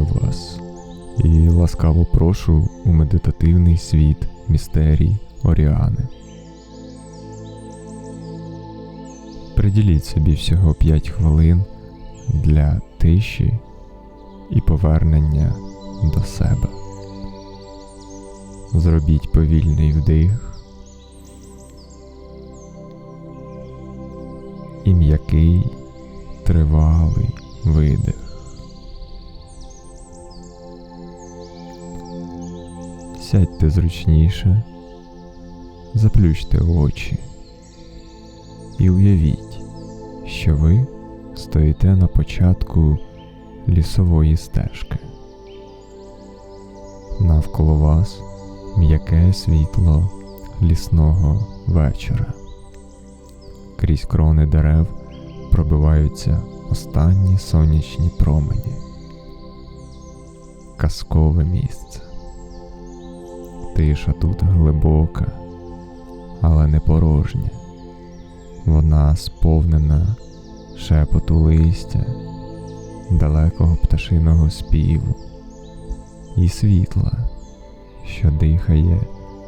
вас і ласкаво прошу у медитативний світ містерій Оріани. Приділіть собі всього 5 хвилин для тиші і повернення до себе. Зробіть повільний вдих і м'який тривалий видих. Сядьте зручніше, заплющте очі і уявіть, що ви стоїте на початку лісової стежки. Навколо вас м'яке світло лісного вечора. Крізь крони дерев пробиваються останні сонячні промені. Казкове місце. Тиша тут глибока, але не порожня. Вона сповнена шепоту листя, далекого пташиного співу і світла, що дихає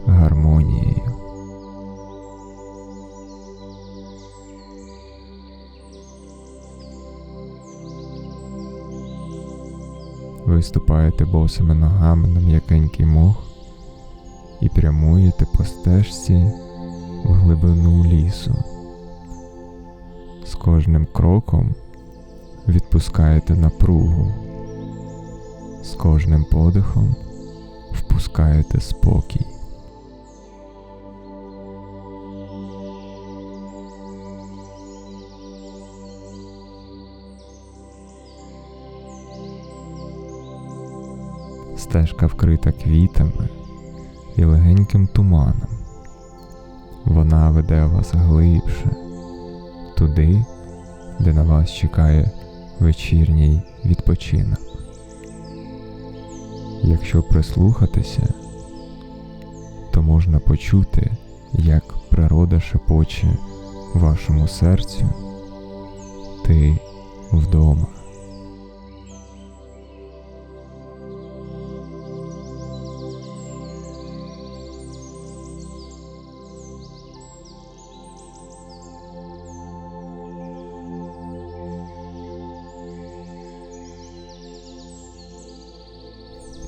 гармонією. Ви ступаєте босими ногами на м'якенький мох і прямуєте по стежці в глибину лісу. З кожним кроком відпускаєте напругу, з кожним подихом впускаєте спокій. Стежка вкрита квітами і легеньким туманом. Вона веде вас глибше, туди, де на вас чекає вечірній відпочинок. Якщо прислухатися, то можна почути, як природа шепоче вашому серцю ти вдома.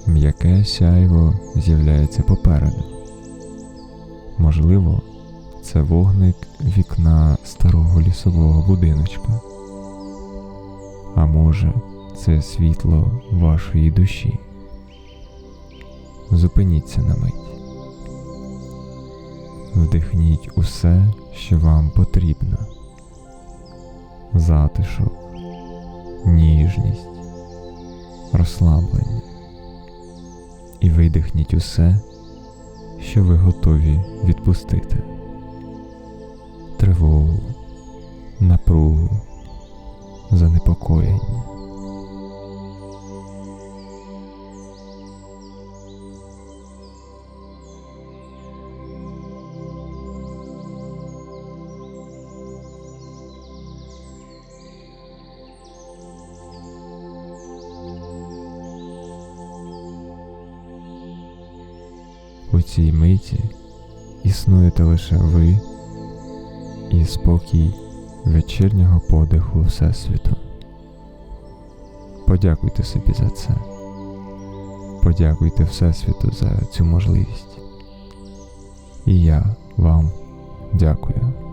М'яке сяйво з'являється попереду. Можливо, це вогник вікна старого лісового будиночка. А може, це світло вашої душі. Зупиніться на мить. Вдихніть усе, що вам потрібно. Затишок, ніжність, розслаблення і видихніть усе, що ви готові відпустити. Тривогу, напругу, занепокоєння. У цій миті існуєте лише ви і спокій вечірнього подиху Всесвіту. Подякуйте собі за це. Подякуйте Всесвіту за цю можливість. І я вам дякую.